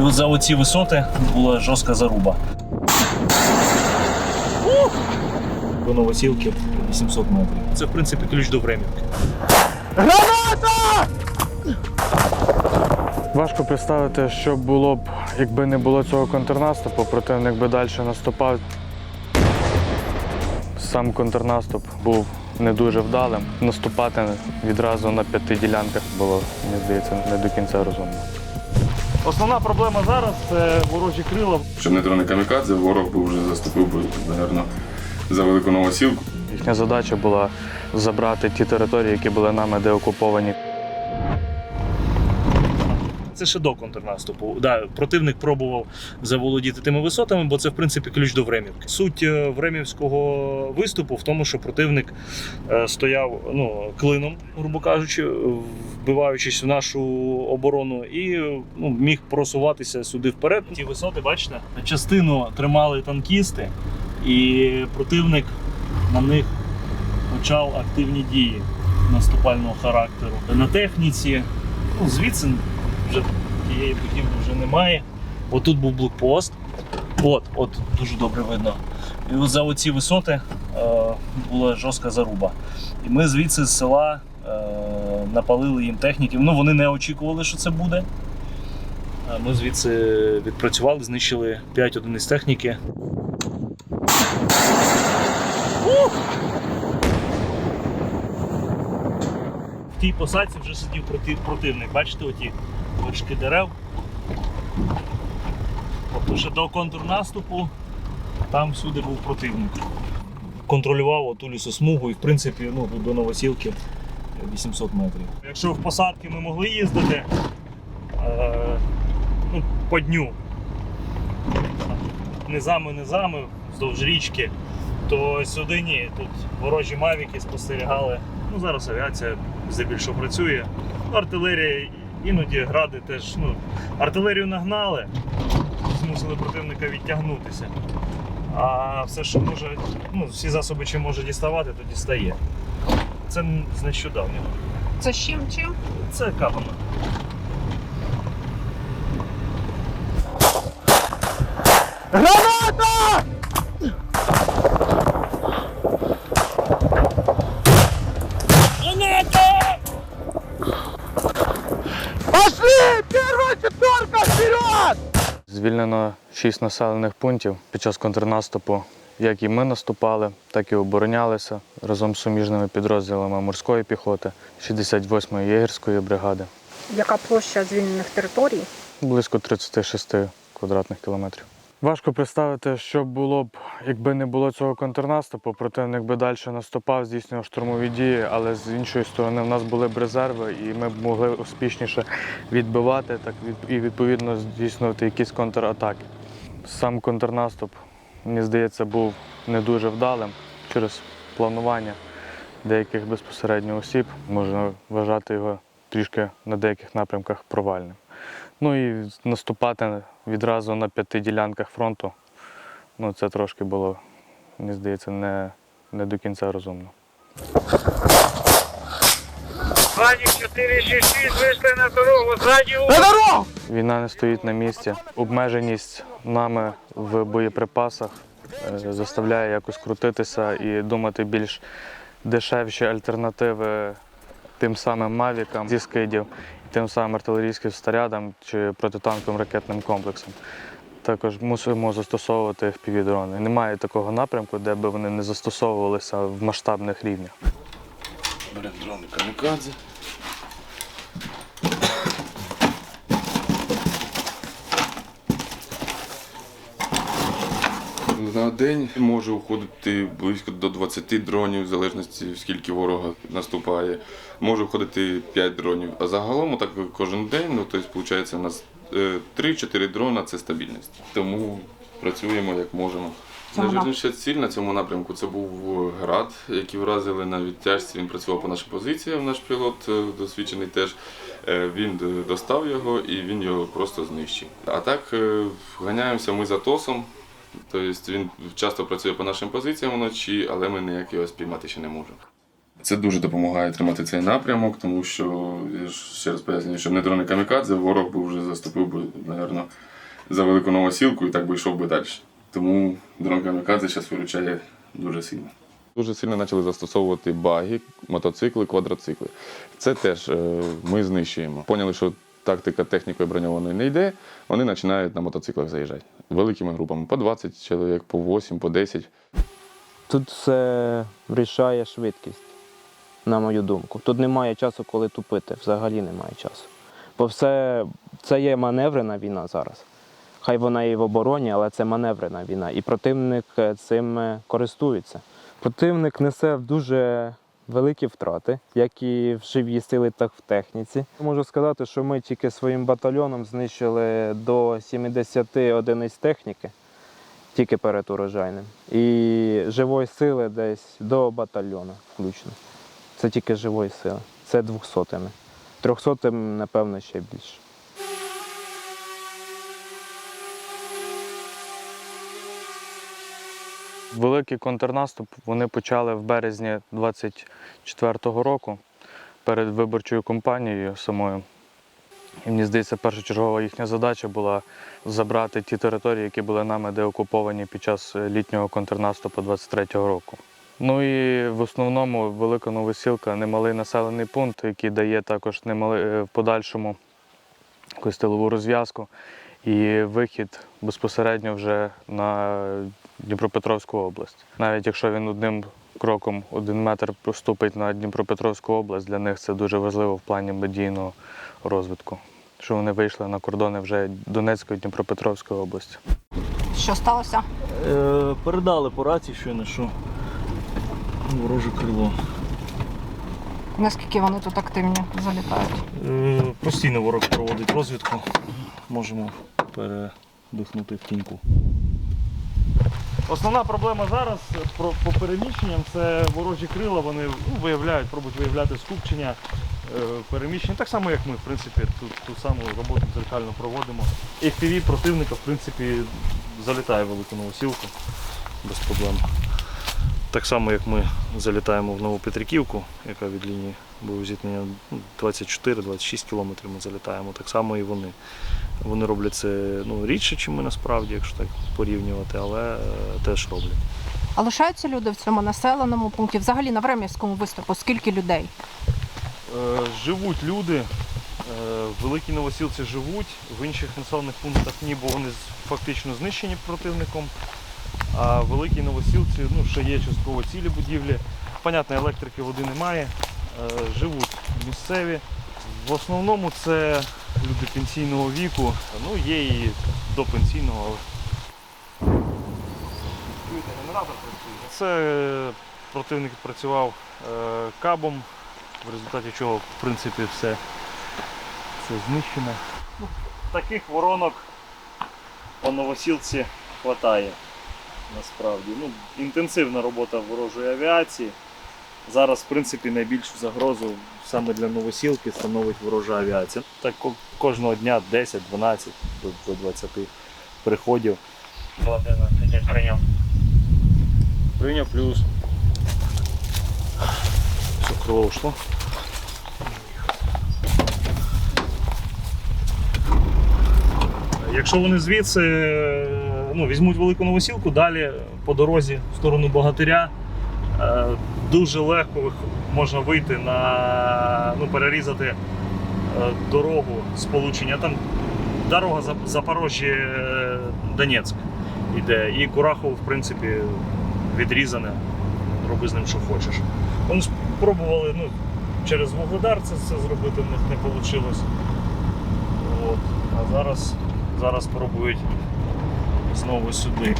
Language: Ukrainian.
І от за оці висоти була жорстка заруба. До Новосілки 800 метрів. Це, в принципі, ключ до Времівки. Важко представити, що було б, якби не було цього контрнаступу, противник би далі наступав. Сам контрнаступ був не дуже вдалим. Наступати відразу на п'яти ділянках було, мені здається, не до кінця розумно. Основна проблема зараз це ворожі крила. Щоб не дрони камікадзе, ворог би вже заступив би, напевно, за велику новосілку. Їхня задача була забрати ті території, які були нами деокуповані. Це ще до контрнаступу. Да, противник пробував заволодіти тими висотами, бо це в принципі ключ до Времівки. Суть е, времівського виступу в тому, що противник е, стояв ну, клином, грубо кажучи, вбиваючись в нашу оборону, і ну, міг просуватися сюди вперед. Ті висоти, бачите, частину тримали танкісти, і противник на них почав активні дії наступального характеру. На техніці, ну, звідси вже тієї будівлі вже немає. Отут був блокпост. От, от дуже добре видно. І от за оці висоти е, була жорстка заруба. І ми звідси з села е, напалили їм техніків. Ну, вони не очікували, що це буде. Ми звідси відпрацювали, знищили 5 одиниць техніки. В тій посадці вже сидів проти- противник. Бачите, оті вершки дерев. Тобто ще до контрнаступу там всюди був противник. Контролював оту лісосмугу і в принципі ну, до Новосілки 800 метрів. Якщо в посадки ми могли їздити е, ну, по дню, низами, низами, вздовж річки, то сюди ні. Тут ворожі мавіки спостерігали. Ну, зараз авіація здебільшого працює. Артилерія іноді гради теж. Ну, артилерію нагнали, змусили противника відтягнутися. А все, що може, ну, всі засоби, чим може діставати, то дістає. Це з нещодавнього. Це з чим чим? Це кабами. Звільнено шість населених пунктів під час контрнаступу. Як і ми наступали, так і оборонялися разом з суміжними підрозділами морської піхоти 68-ї єгерської бригади. Яка площа звільнених територій? Близько 36 квадратних кілометрів. Важко представити, що було б, якби не було цього контрнаступу. Противник би далі наступав, здійснював штурмові дії, але з іншої сторони в нас були б резерви, і ми б могли успішніше відбивати так і відповідно здійснювати якісь контратаки. Сам контрнаступ, мені здається, був не дуже вдалим через планування деяких безпосередньо осіб. Можна вважати його трішки на деяких напрямках провальним. Ну і наступати відразу на п'яти ділянках фронту, ну це трошки було, мені здається, не, не до кінця розумно. Владик 466, вийшли на дорогу, ззаді у... Війна не стоїть на місці. Обмеженість нами в боєприпасах е, заставляє якось крутитися і думати більш дешевші альтернативи тим самим мавікам зі скидів, тим самим артилерійським снарядам чи протитанковим ракетним комплексам. Також мусимо застосовувати FPV-дрони. Немає такого напрямку, де би вони не застосовувалися в масштабних рівнях. Беремо дрони камікадзе. На день може уходити близько до 20 дронів, в залежності скільки ворога наступає. Може входити 5 дронів. А загалом так кожен день, ну тобто, виходить, у нас 3-4 дрона це стабільність. Тому працюємо як можемо. Найважливіша ціль на цьому напрямку це був град, який вразили на відтяжці. Він працював по нашим позиціям. Наш пілот е, досвідчений теж. Е, Він е, достав його і він його просто знищив. А так е, ганяємося ми за тосом. Тобто він часто працює по нашим позиціям вночі, але ми ніяк його спіймати ще не можемо. Це дуже допомагає тримати цей напрямок, тому що я ж ще раз пояснюю, що не дрони камікадзе, ворог би вже заступив би, напевно, за велику новосілку і так би йшов би далі. Тому дрон камікадзе зараз виручає дуже сильно. Дуже сильно почали застосовувати баги, мотоцикли, квадроцикли. Це теж е, ми знищуємо. Поняли, що тактика технікою броньованої не йде, вони починають на мотоциклах заїжджати великими групами по 20 чоловік, по 8, по 10. Тут все вирішає швидкість, на мою думку. Тут немає часу, коли тупити, взагалі немає часу. Бо все це є маневрена війна зараз. Хай вона і в обороні, але це маневрена війна. І противник е, цим е, користується. Противник несе дуже великі втрати, як і в живій силі, так і в техніці. Можу сказати, що ми тільки своїм батальйоном знищили до 70 одиниць техніки тільки перед урожайним. І живої сили десь до батальйону включно. Це тільки живої сили. Це двохсотими. Трьохсотим, напевно, ще більше. Великий контрнаступ вони почали в березні 24-го року перед виборчою кампанією самою. І мені здається, першочергова їхня задача була забрати ті території, які були нами деокуповані під час літнього контрнаступу 23-го року. Ну і в основному Велика Новосілка немалий населений пункт, який дає також немалий е, в подальшому якусь тилову розв'язку і вихід безпосередньо вже на Дніпропетровську область. Навіть якщо він одним кроком один метр поступить на Дніпропетровську область, для них це дуже важливо в плані медійного розвитку. Що вони вийшли на кордони вже Донецької Дніпропетровської області. Що сталося? Е, передали по рації щойно, що вороже крило. Наскільки вони тут активні залітають? Е, постійно ворог проводить розвідку. Можемо передихнути в тіньку. Основна проблема зараз е, про- по переміщенням це ворожі крила, вони ну, виявляють, пробують виявляти скупчення е, переміщення. Так само, як ми, в принципі, ту, ту саму роботу дзеркально проводимо. FPV противника, в принципі, залітає в велику новосілку без проблем. Так само, як ми залітаємо в Нову Петриківку, яка від лінії бойового зіткнення ну, 24-26 кілометрів ми залітаємо, так само і вони. Вони роблять це ну, рідше, ніж ми насправді, якщо так порівнювати, але е, теж роблять. А лишаються люди в цьому населеному пункті? Взагалі на Времівському виступу скільки людей? Е, живуть люди, е, в Великій Новосілці живуть, в інших населених пунктах ні, бо вони фактично знищені противником. А в Великій Новосілці ну, ще є частково цілі будівлі. Понятно, електрики води немає, е, живуть місцеві. В основному це люди пенсійного віку, ну є і до пенсійного, але. Генератор працює. Це противник працював е, кабом, в результаті чого, в принципі, все це знищено. Ну, таких воронок по новосілці вистачає насправді. Ну, інтенсивна робота ворожої авіації. Зараз, в принципі, найбільшу загрозу саме для новосілки становить ворожа авіація. Так кожного дня 10-12 до, до 20 приходів. прийняв. Прийняв плюс. Все, крило ушло. Якщо вони звідси ну, візьмуть велику новосілку, далі по дорозі в сторону Богатиря е, дуже легко можна вийти на ну, перерізати е, дорогу сполучення. Там дорога За- Запорожжя-Донецьк іде. І Курахово, в принципі, відрізане. Роби з ним, що хочеш. Вони спробували ну, через Вугледар це, це зробити, в них не вийшло. От. А зараз, зараз пробують знову сюди.